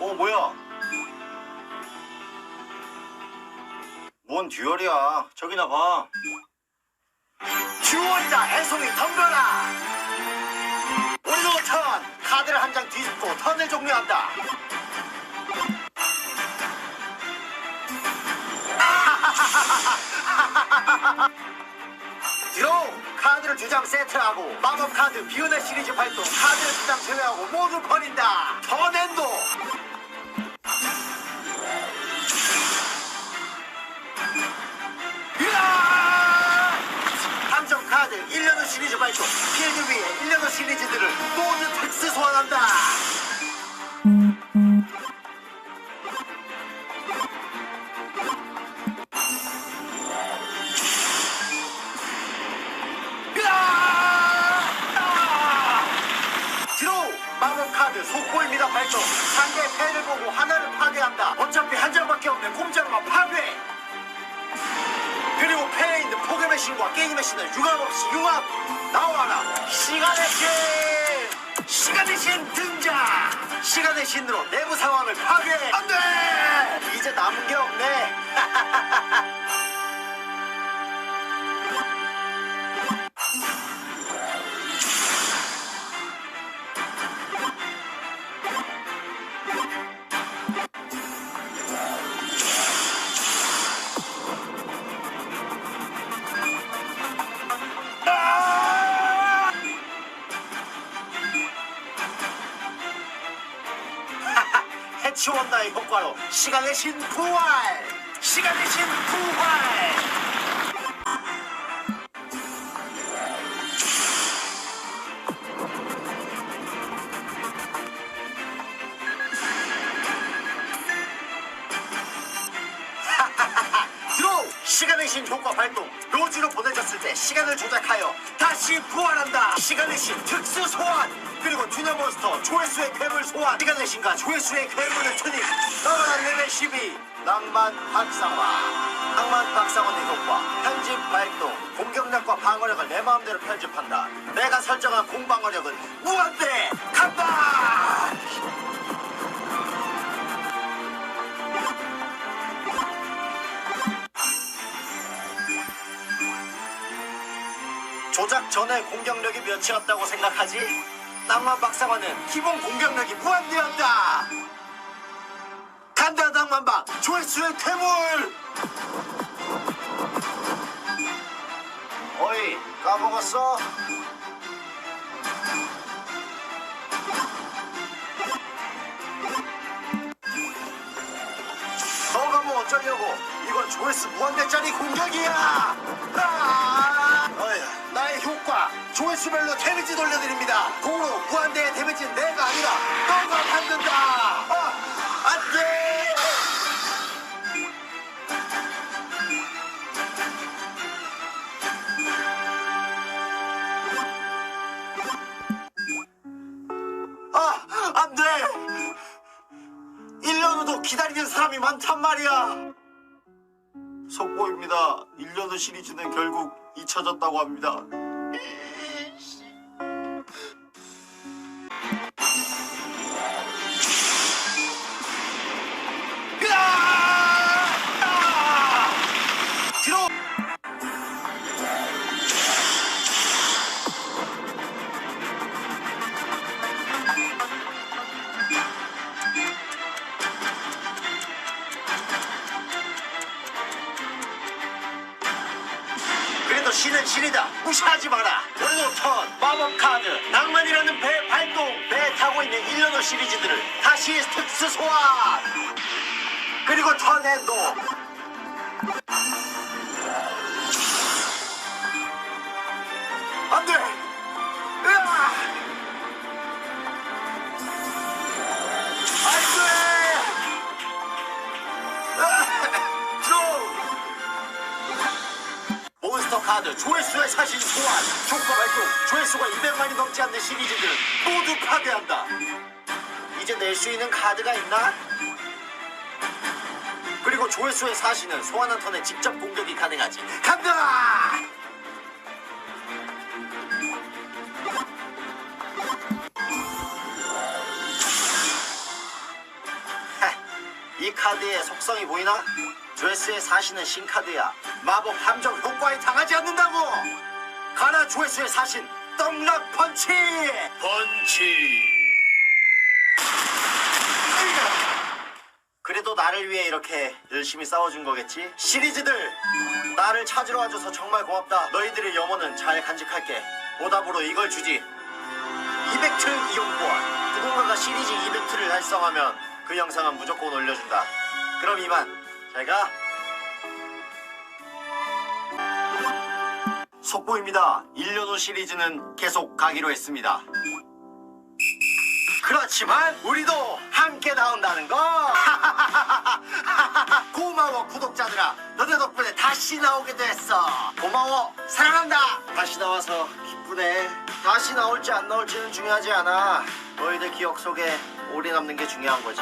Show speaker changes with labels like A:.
A: 어 뭐야? 뭔 듀얼이야? 저기나 봐. 듀얼이다. 애송이 덤벼라. 오늘도 턴 카드를 한 장 뒤집고 턴을 종료한다. 드로우 카드를 두 장 세트하고 마법 카드 비운의 시리즈 발동 카드를 두 장 제외하고 모두 버린다. 으아! 함정 카드 1년 후 시리즈 발표 필드 위에 1년 후 시리즈들을 모두 특수 소환한다 포켓의 신과 게임의 신을 융합 없이 융합 나와라. 시간의 신! 시간의 신 등장! 시간의 신으로 내부 상황을 파괴! 안돼! 이제 남은 게 없네 해치웠다의 효과로 시간의 신 부활 시간의 신 부활 시간의 신 효과 발동. 로지로 보내졌을 때 시간을 조작하여 다시 부활한다. 시간의 신 특수 소환. 그리고 투녀 몬스터 조회수의 괴물 소환. 시간의 신과 조회수의 괴물을 투입 떠나는 레벨 12 낭만 박상화. 낭만 박상화의 효과 편집 발동. 공격력과 방어력을 내 마음대로 편집한다. 내가 설정한 공방어력은 무한대 조작 전에 공격력이 몇이었다고 생각하지? 낭만 박사관은 기본 공격력이 무한대였다. 간다 낭만박 조회수의 괴물. 어이 까먹었어? 어쩌려고? 이건 조회수 무한대짜리 공격이야. 아! 어휴, 나의 효과 조회수별로 데미지 돌려드립니다. 공으로 무한대의 데미지는 내가 아니라 너가 받는다. 아, 안돼. 아, 안돼. 1년 후도 기다리는 사람이 많단 말이야. 속보입니다. 1년 후 시리즈는 결국 잊혀졌다고 합니다. 그래도 신은 신이다. 무시하지 마라. 오늘도 턴, 마법 카드, 낭만이라는 배 발동, 배 타고 있는 1년호 시리즈들을 다시 특수 소환. 그리고 턴엔도. 카드 조회수의 사신 소환 효과 발동. 조회수가 200만이 넘지 않는 시리즈들 모두 파괴한다. 이제 낼 수 있는 카드가 있나? 그리고 조회수의 사시는 소환한 턴에 직접 공격이 가능하지. 간다! 헤, 이 카드의 속성이 보이나? 조회수의 사신은 신카드야. 마법 함정 효과에 않는다고 조회수의 사신 떡락 펀치!
B: 펀치.
A: 그래도 나를 위해 이렇게 열심히 싸워준 거겠지? 시리즈들! 나를 찾으러 와줘서 정말 고맙다. 너희들의 염원은 잘 간직할게. 보답으로 이걸 주지. 이벤트 이용권. 누군가가 시리즈 이벤트를 달성하면 그 영상은 무조건 올려준다. 그럼 이만. 잘가 속보입니다. 1년 후 시리즈는 계속 가기로 했습니다. 그렇지만 우리도 함께 나온다는 거. 고마워 구독자들아. 너네 덕분에 다시 나오게 됐어. 고마워. 사랑한다. 다시 나와서 기쁘네. 다시 나올지 안 나올지는 중요하지 않아. 너희들 기억 속에 오래 남는 게 중요한 거지